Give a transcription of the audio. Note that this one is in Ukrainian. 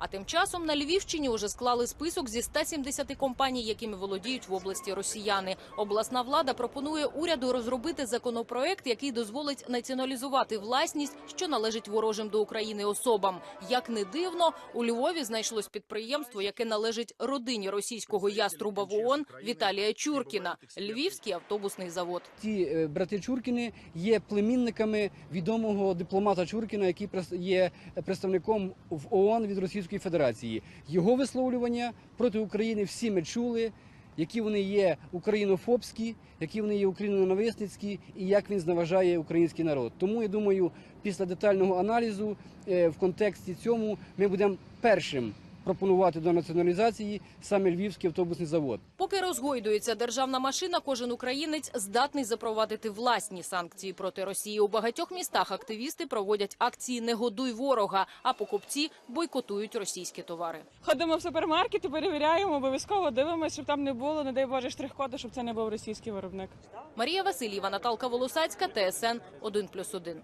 А тим часом на Львівщині уже склали список зі 170 компаній, якими володіють в області росіяни. Обласна влада пропонує уряду розробити законопроект, який дозволить націоналізувати власність, що належить ворожим до України особам. Як не дивно, у Львові знайшлось підприємство, яке належить родині російського яструба в ООН Віталія Чуркіна, Львівський автобусний завод. Ці е, брати Чуркіни є племінниками відомого дипломата Чуркіна, який є представником в ООН від Російської Федерації. Його висловлювання проти України всі ми чули. Які вони є українофобські, які вони є україноненависницькі, і як він зневажає український народ. Тому я думаю, після детального аналізу е, в контексті цьому ми будемо першим пропонувати до націоналізації саме Львівський автобусний завод. Поки розгойдується державна машина, кожен українець здатний запровадити власні санкції проти Росії. У багатьох містах активісти проводять акції «Не годуй ворога», а покупці бойкотують російські товари. Ходимо в супермаркет і перевіряємо, обов'язково дивимося, щоб там не було, не дай Боже, штрих-коду, щоб це не був російський виробник. Марія Васильєва, Наталка Волосацька, ТСН 1+,1.